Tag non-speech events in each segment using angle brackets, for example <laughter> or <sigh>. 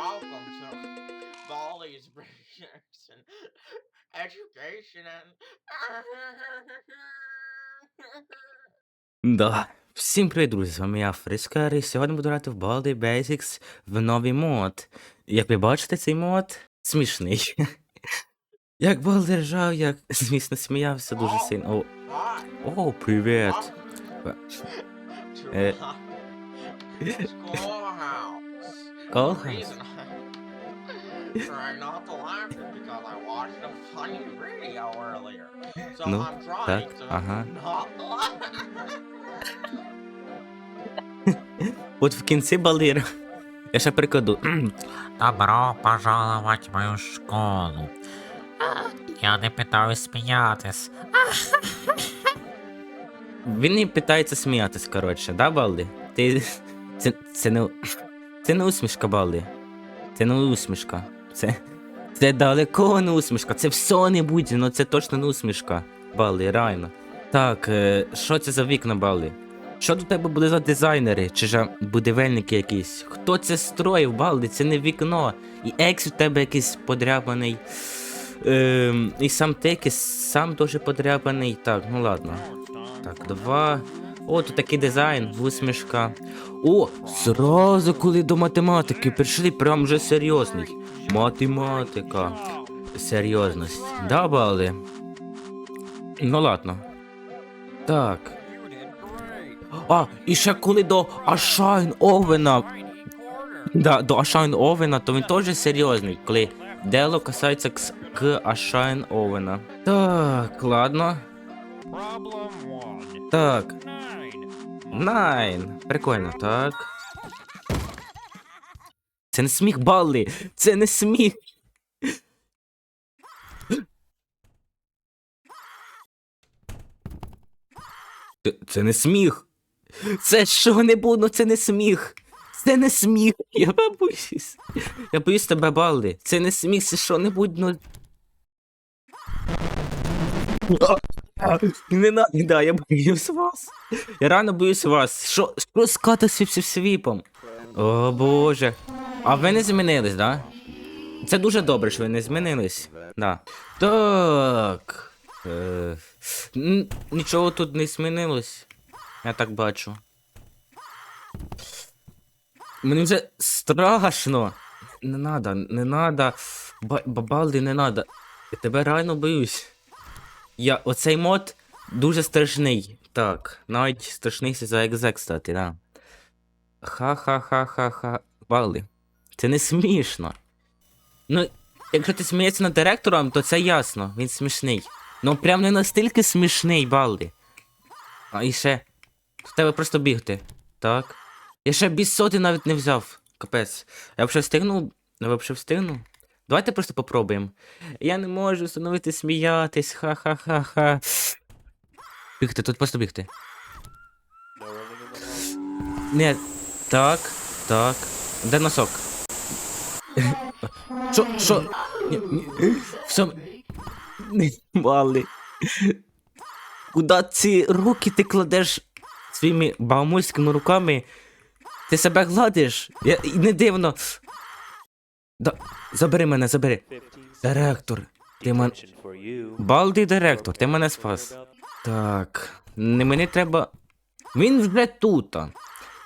welcome to Baldi's Breakers and Education and... Да. Всім привіт, друзі, з вами я Фрискар, і сьогодні буду грати в Baldi Basics в новий мод. Як ви бачите, цей мод смішний. <laughs> Як Балди ржав, як, <laughs> звісно, сміявся дуже сильно. О, о привіт! welcome Ну, так, ага. От в кінці Балдир. Я ще прикладу. <clears throat> Добро пожаловать в мою школу. Я не питаюсь сміятись. <laughs> Він не питається сміятись, коротше, да, Балди? Ти. <laughs> Це, це не. Це не усмішка, Балди. Це не усмішка. Це. Це далеко не усмішка. Це все не буде, ну це точно не усмішка. Балди, реально. Так, е, що це за вікна, Балди? Що до тебе буде за дизайнери? Чи ж будівельники якісь? Хто це строїв, Балди? Це не вікно. І екс у тебе якийсь подряпаний. Ем, і сам ти сам дуже подряпаний. Так, ну ладно. Так, два. О, тут такий дизайн, усмішка. О, зразу коли до математики прийшли, прям вже серйозний. Математика. Серйозність. Да, бали? Ну ладно. Так. А, і ще коли до Ашайн Овена. Да, до Ашайн Овена, то він теж серйозний, коли дело касається кс- к Ашайн Овена. Так, ладно. Так. Найн. Прикольно, так. Це не сміх Балли! Це не сміх! Це, не сміх! Це що не було, це не сміх! Це не сміх! Я боюсь. Я боюсь тебе, Балли. Це не сміх, це що небудь, ну. Не надо, да, я боюсь вас. Я реально боюсь вас. Що, що з свіпом? О боже. А ви не змінились, да? Це дуже добре, що ви не змінились. Да. Так. Е, нічого тут не змінилось. Я так бачу. Мені вже страшно. Не надо, не надо. Бабалди, не надо. Я тебе реально боюсь. Я, оцей мод дуже страшний. Так, навіть страшніший за екзе, кстати, да. Ха-ха-ха-ха-ха. Бали. Це не смішно. Ну, якщо ти смієшся над директором, то це ясно, він смішний. Ну прям не настільки смішний, Балди. А і ще. В тебе просто бігти. Так. Я ще бісоти навіть не взяв. Капець. Я взагалі встигну. Я взагалі встигну. Давайте просто попробуємо. Я не можу встановити сміятись. Ха-ха-ха-ха. Бігти, тут просто бігти. Не. Так, так. Де носок? Що, що? Ні, ні. Все. Не мали. Куда ці руки ти кладеш своїми баумульськими руками? Ти себе гладиш? Я... Не дивно. Да... Забери мене, забери. Директор. Ти мен... Балди директор, ти мене спас. Так. Не мені треба. Він вже тут.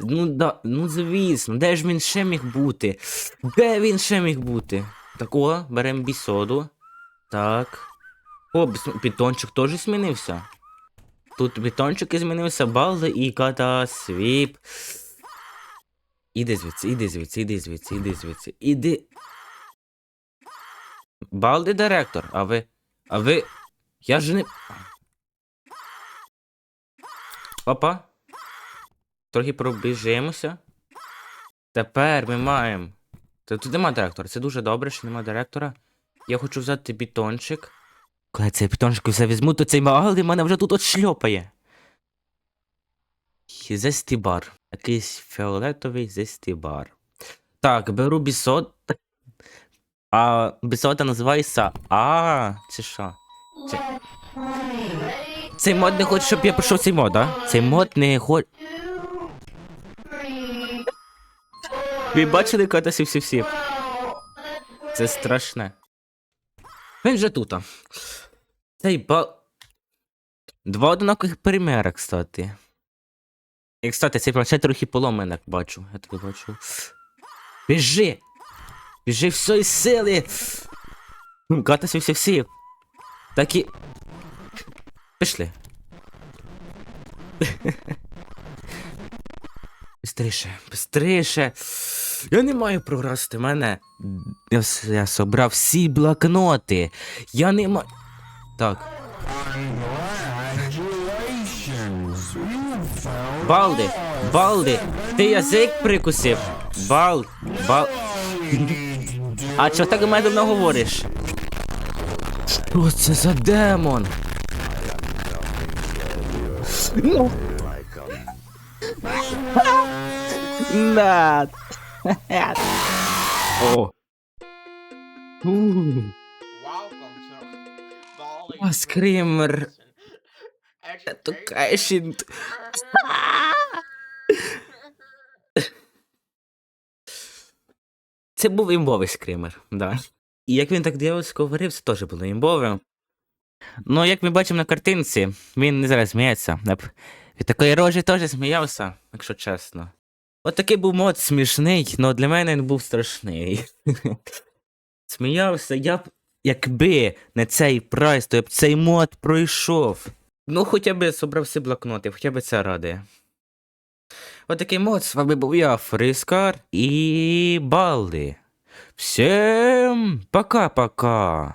Ну да, ну звісно, де ж він ще міг бути? Де він ще міг бути? Так о, беремо бісоду. Так. О, бітончик теж змінився. Тут бітончик і змінився, балди і ката свіп. Іди звідси, іди звідси, іди звідси, іди звідси, іди. Балди директор, а ви. А ви. Я ж не. Опа. Трохи пробіжимося. Тепер ми маємо. Та тут нема директора. Це дуже добре, що нема директора. Я хочу взяти бітончик. Коли цей бітончик все візьму, то цей магалий мене вже тут от шльопає. Зестібар. Якийсь фіолетовий зестібар. Так, беру бісот. А бісота називається. А, це що? Це... Цей мод не хоче, щоб я пройшов цей мод, а? Цей мод не хоче. Ви бачили катасів всі всі? Це страшне. Він же тут. Цей бал. Два одинакових примера, кстати. І, кстати, цей планшет трохи поломаний, як бачу. Я таки бачу. Біжи! Біжи всої сили! Катайся всі всі. Так і. Пішли. <laughs> Бистріше, бистріше. Я не маю програсти мене. Я, я собрав всі блокноти. Я не маю. Так. Балди, Балди, ти язик прикусив. Бал, бал. А чого так медленно говориш? Що це за демон? О. О, скример. Education. <laughs> Це був імбовий скример, да. І як він так дьявольсько говорив, це теж було імбове. Ну, як ми бачимо на картинці, він не зараз сміється. Від такої рожі теж сміявся, якщо чесно. От такий був мод смішний, але для мене він був страшний. <laughs> Сміявся, я б, якби не цей прайс, то я б цей мод пройшов. Ну, хоча б собрав всі блокноти, хоча б це радує. Отакий мод, з вами був я, Фрискар і Балди. Всім пока-пока.